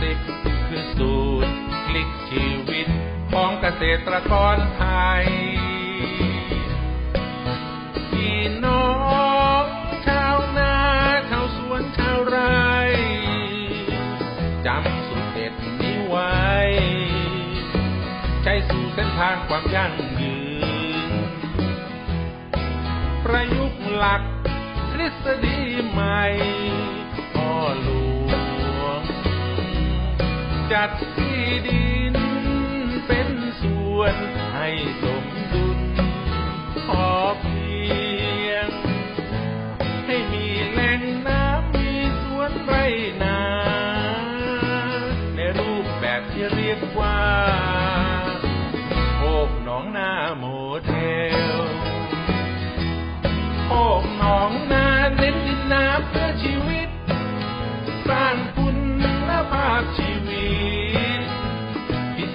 สิกคือสูตรคลิกชีวิตของเกษตรกรไทยพี่น้องชาวนาชาวสวนชาวไร่จำสุดเด็ดนี้ไว้ ใช้สู่เส้นทางความยั่งยืน ประยุกต์หลักทฤษฎีใหม่พ่อหลวง จัดที่ดิน เป็นส่วนให้สมดุลพอเพียง ให้มีแหล่งน้ำมีสวนไรนา ในรูปแบบที่เรียกว่าโคกหนองนาโมเดลโคกหนองนาเน้นดินน้ำ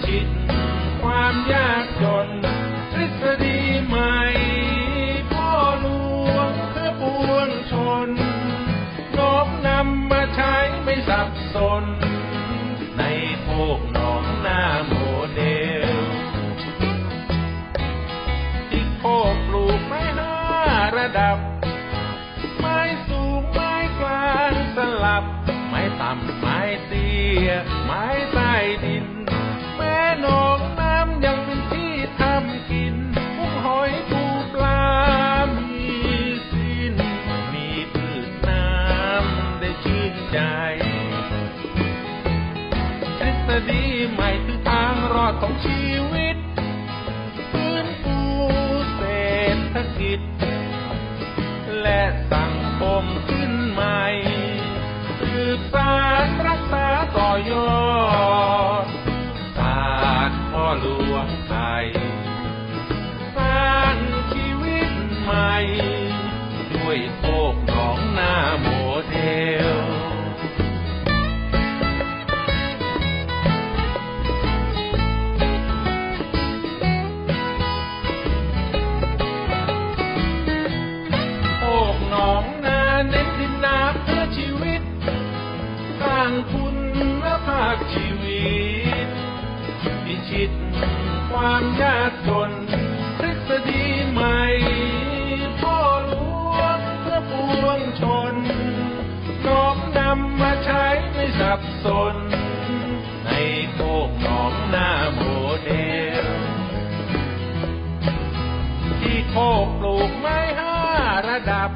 พิชิตความยากจนทฤษฎีใหม่พ่อหลวงเพื่อปวงชนน้อมนำมาใช้ไม่สับสน ในโคกหนองหน้าโมเดลที่โคกปลูกไม้ห้าระดับ ไม้สูงไม้กลางสลับ ไม้ต่ำไม้เตี้ยไม้ ทฤษฎีใหม่คือทางรอดของชีวิตฟื้นฟูเศรษฐกิจ และสังคมขึ้นใหม่สืบสารรักษาต่อยอดศาสตร์พ่อหลวงไทยสร้างชีวิตใหม่ด้วยโคนางคุณภาพชีวิตพิชิตความยากจนทฤษฎีใหม่พ่อหลวงเพื่อปวงชนน้อมนำมาใช้ไม่สับสน ในโคกหนองนาโมเดลที่โคกปลูกไม้ห้าระดับ